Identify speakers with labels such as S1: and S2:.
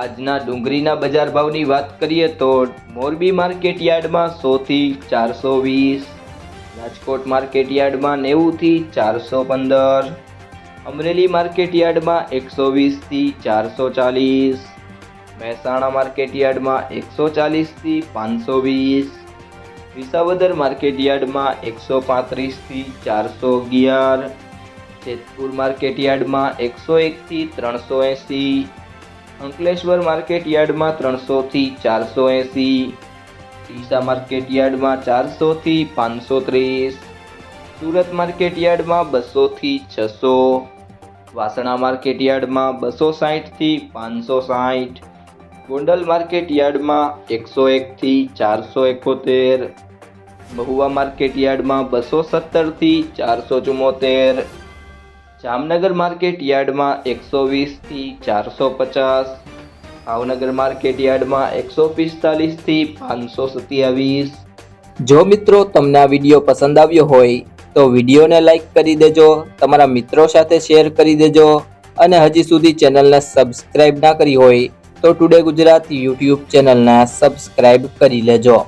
S1: આજના ડુંગળીના બજાર ભાવની વાત કરીએ તો મોરબી માર્કેટ યાર્ડમાં સોથી ચારસો વીસ, રાજકોટ માર્કેટ યાર્ડમાં નેવુંથી ચારસો પંદર, અમરેલી માર્કેટ યાર્ડમાં એકસો વીસથી ચારસો ચાલીસ, મહેસાણા માર્કેટ યાર્ડમાં એકસો ચાલીસથી પાંચસો વીસ, વિસાવદર માર્કેટ યાર્ડમાં એકસો પાંત્રીસથી ચારસો અગિયાર, જેતપુર માર્કેટ યાર્ડમાં એકસો એકથી ત્રણસો એંસી અંકલેશ્વર માર્કેટ યાર્ડમાં ત્રણસોથી ચારસો એંસી ડીસા માર્કેટ યાર્ડમાં ચારસોથી પાંચસો ત્રીસ સુરત માર્કેટ યાર્ડમાં બસોથી છસો, વાસણા માર્કેટ યાર્ડમાં બસો સાહીઠથી પાંચસો સાહીઠ, ગોંડલ માર્કેટ યાર્ડમાં એકસો એકથી ચારસો એકોતેર, મહુવા માર્કેટ યાર્ડમાં બસો સત્તરથી ચારસો ચુમ્મોતેર જામનગર માર્કેટ યાર્ડમાં એકસો વીસથી ચારસો પચાસ. ભાવનગર માર્કેટ યાર્ડમાં એકસો પિસ્તાલીસથી પાંચસો સત્યાવીસ. જો મિત્રો તમને આ વીડિયો પસંદ આવ્યો હોય, તો વિડીયોને લાઇક કરી દેજો, તમારા મિત્રો સાથે શેર કરી દેજો, અને હજી સુધી ચેનલને સબસ્ક્રાઇબ ના કરી હોય, તો ટુડે ગુજરાત યુટ્યુબ ચેનલને સબસ્ક્રાઇબ કરી લેજો.